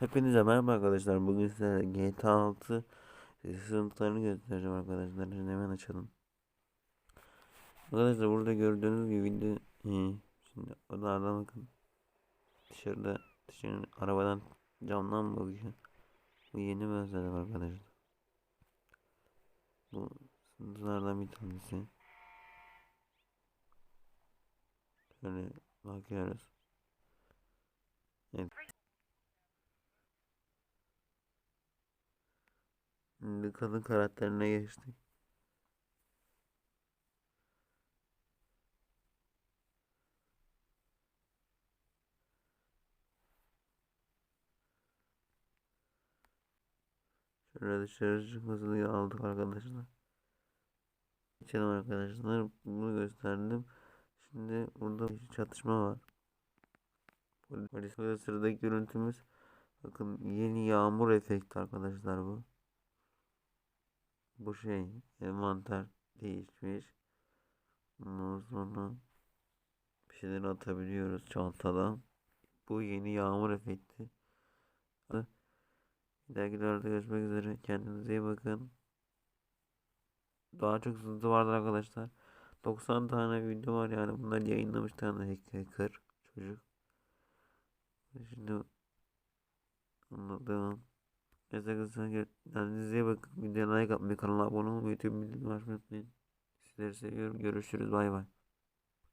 Hepinize merhaba arkadaşlar. Bugün size GTA 6 sınıflarını göstereceğim arkadaşlar. Şimdi hemen açalım. Arkadaşlar burada gördüğünüz gibi de e, şimdi odalardan bakın. Dışarıda dışarı arabadan camdan bakıyor. Bu yeni bir özellik arkadaşlar. Bu sınıflardan bir tanesi. Şöyle bakıyoruz. Şimdi kadın karakterine geçtik. Şöyle dışarı çıkmasını aldık arkadaşlar. Geçelim arkadaşlar. Bunu gösterdim. Şimdi burada bir çatışma var. Polis burada sıradaki görüntümüz. Bakın yeni yağmur efekti arkadaşlar bu. Bu şey envanter değişmiş. Ondan sonra bir şeyler atabiliyoruz çantadan. Bu yeni yağmur efekti. Bir dahaki videolarda görüşmek üzere. Kendinize iyi bakın. Daha çok sızıntı vardır arkadaşlar. 90 tane video var yani bunlar yayınlamış tane hacker çocuk. Şimdi anladım. Neyse arkadaşlar kendinize iyi bakın. Videoya like atmayı, kanala abone olmayı, YouTube bildirimleri açmayı unutmayın. Sizleri seviyorum. Görüşürüz. Bay bay.